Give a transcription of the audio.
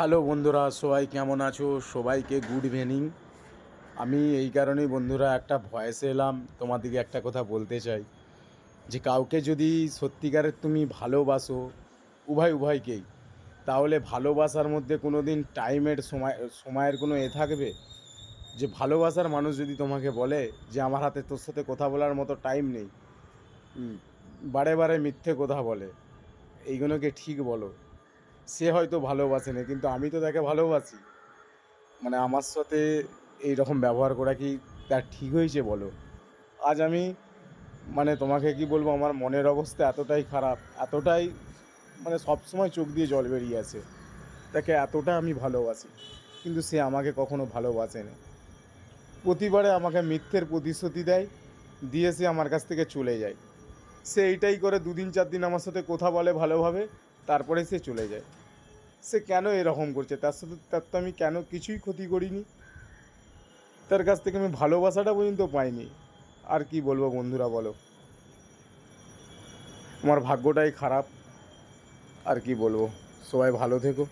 Hello বন্ধুরা, সবাই কেমন আছো? সবাইকে গুড ইভিনিং আমি এই কারণেই বন্ধুরা একটা ভয়েসে এলাম, তোমাদেরকে একটা কথা বলতে চাই। যে কাউকে যদি সত্যিকারের তুমি ভালোবাসো, উভয় উভয়কেই, তাহলে ভালোবাসার মধ্যে কোনো দিন টাইমের সময়, সময়ের কোনো এ থাকবে? যে ভালোবাসার মানুষ যদি তোমাকে বলে যে আমার হাতে তোর সাথে কথা বলার মতো টাইম নেই বারে বারে মিথ্যে কথা বলে, এইগুলোকে ঠিক বলো। সে হয়তো ভালোবাসে না কিন্তু আমি তো তাকে ভালোবাসি। মানে আমার সাথে এই রকম ব্যবহার করা কি তার ঠিক হয়েছে বলো? আজ আমি মানে তোমাকে কি বলব, আমার মনের অবস্থা এতটাই খারাপ, এতটাই মানে সব সময় চোখ দিয়ে জল বেরিয়ে আছে, তাকে এতটা আমি ভালোবাসি, কিন্তু সে আমাকে কখনো ভালোবাসে না প্রতিবারে আমাকে মিথ্যের প্রতিশ্রুতি দেয়, দিয়ে সে আমার কাছ থেকে চলে যায়। সে এইটাই করে, দুদিন চার দিন আমার সাথে কথা বলে ভালোভাবে তারপরে সে চলে যায়। সে কেন এরকম করছে? তার সাথে, তার তো আমি কেন কিছুই ক্ষতি করিনি? তার কাছ থেকে আমি ভালোবাসাটা পর্যন্ত পাইনি। আর কি বলব বন্ধুরা বলো? আমার ভাগ্যটাই খারাপ। আর কি বলব? সবাই ভালো থেকো।